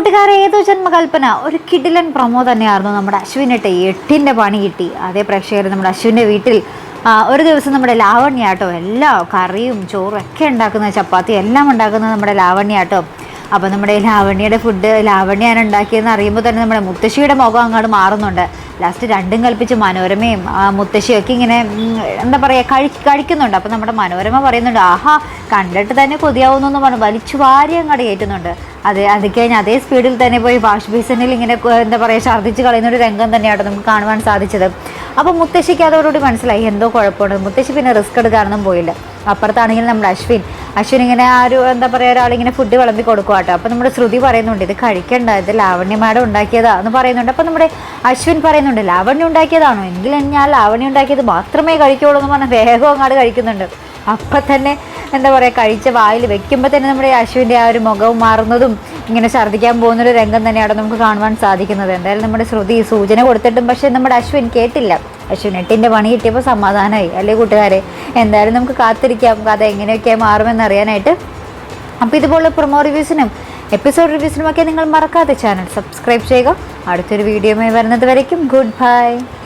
കൂട്ടുകാരെ ഏതോ ജന്മകൽപ്പന. ഒരു കിടിലൻ പ്രൊമോ തന്നെയായിരുന്നു നമ്മുടെ അശ്വിനിട്ട് എട്ടിന്റെ പണി കിട്ടി. അതേ പ്രേക്ഷകർ നമ്മുടെ അശ്വിന്റെ വീട്ടിൽ ഒരു ദിവസം നമ്മുടെ ലാവണ്യാട്ടോ എല്ലാ കറിയും ചോറും ഒക്കെ ഉണ്ടാക്കുന്ന ചപ്പാത്തി എല്ലാം ഉണ്ടാക്കുന്നത് നമ്മുടെ ലാവണ്യാട്ടോ. അപ്പോൾ നമ്മുടെ ലാവണ്യയുടെ ഫുഡ് ലാവണ്യാണ് ഉണ്ടാക്കിയെന്ന് അറിയുമ്പോൾ തന്നെ നമ്മുടെ മുത്തശ്ശിയുടെ മുഖം അങ്ങോട്ട് മാറുന്നുണ്ട്. ലാസ്റ്റ് രണ്ടും കൽപ്പിച്ച് മനോരമയും മുത്തശ്ശിയൊക്കെ മുത്തശ്ശിയും ഇങ്ങനെ എന്താ പറയുക കഴി കഴിക്കുന്നുണ്ട്. അപ്പോൾ നമ്മുടെ മനോരമ പറയുന്നുണ്ട് ആഹാ കണ്ടിട്ട് തന്നെ കൊതിയാവുന്നു എന്ന് പറഞ്ഞു. വലിച്ചു വാരി അങ്ങോട്ട് കയറ്റുന്നുണ്ട്. അതെ അത് കഴിഞ്ഞ് അതേ സ്പീഡിൽ തന്നെ പോയി വാഷ് ബേസിനിൽ ഇങ്ങനെ എന്താ പറയുക ഛർദ്ദിച്ച് കളയുന്ന ഒരു രംഗം തന്നെയാണ് നമുക്ക് കാണുവാൻ സാധിച്ചത്. അപ്പോൾ മുത്തശ്ശിക്ക് അതോടുകൂടി മനസ്സിലായി എന്തോ കുഴപ്പമുണ്ട്. മുത്തശ്ശി പിന്നെ റിസ്ക് എടുക്കാനൊന്നും പോയില്ല. അപ്പുറത്താണെങ്കിൽ നമ്മുടെ അശ്വിൻ. അശ്വിൻ ഇങ്ങനെ ആ ഒരു എന്താ പറയുക ഒരാളിങ്ങനെ ഫുഡ് വിളമ്പി കൊടുക്കുക കേട്ടോ അപ്പോൾ നമ്മുടെ ശ്രുതി പറയുന്നുണ്ട് ഇത് കഴിക്കണ്ട ഇത് ലാവണ്യ മാഡം ഉണ്ടാക്കിയതാ എന്ന് പറയുന്നുണ്ട്. അപ്പോൾ നമ്മുടെ അശ്വിൻ പറയുന്നുണ്ട് ലാവണ്യ ഉണ്ടാക്കിയതാണോ? എങ്കിലും ഞാൻ ലാവണ്യ ഉണ്ടാക്കിയത്? മാത്രമേ കഴിക്കുള്ളൂ എന്ന് പറഞ്ഞാൽ വേഗം അങ്ങോട്ട് കഴിക്കുന്നുണ്ട്. അപ്പം തന്നെ എന്താ പറയുക കഴിച്ച വായിൽ വെക്കുമ്പോൾ തന്നെ നമ്മുടെ അശുവിന്റെ ആ ഒരു മുഖവും മാറുന്നതും ഇങ്ങനെ ഛർദ്ദിക്കാൻ പോകുന്നൊരു രംഗം തന്നെയാണ് നമുക്ക് കാണുവാൻ സാധിക്കുന്നത്? എന്തായാലും നമ്മുടെ ശ്രുതി സൂചന കൊടുത്തിട്ടും പക്ഷേ നമ്മുടെ അശ്വിൻ കേട്ടില്ല. അശ്വിൻ എട്ടിന്റെ പണി കിട്ടിയപ്പോൾ സമാധാനമായി അല്ലേ കൂട്ടുകാരെ? എന്തായാലും നമുക്ക് കാത്തിരിക്കാം. കഥ എങ്ങനെയൊക്കെ മാറുമെന്ന് അറിയാനായിട്ട്. അപ്പോൾ ഇതുപോലുള്ള പ്രൊമോ റിവ്യൂസിനും എപ്പിസോഡ് റിവ്യൂസിനുമൊക്കെ നിങ്ങൾ മറക്കാതെ ചാനൽ സബ്സ്ക്രൈബ് ചെയ്യുക. അടുത്തൊരു വീഡിയോയുമായി വരുന്നത് വരയ്ക്കും. Good bye.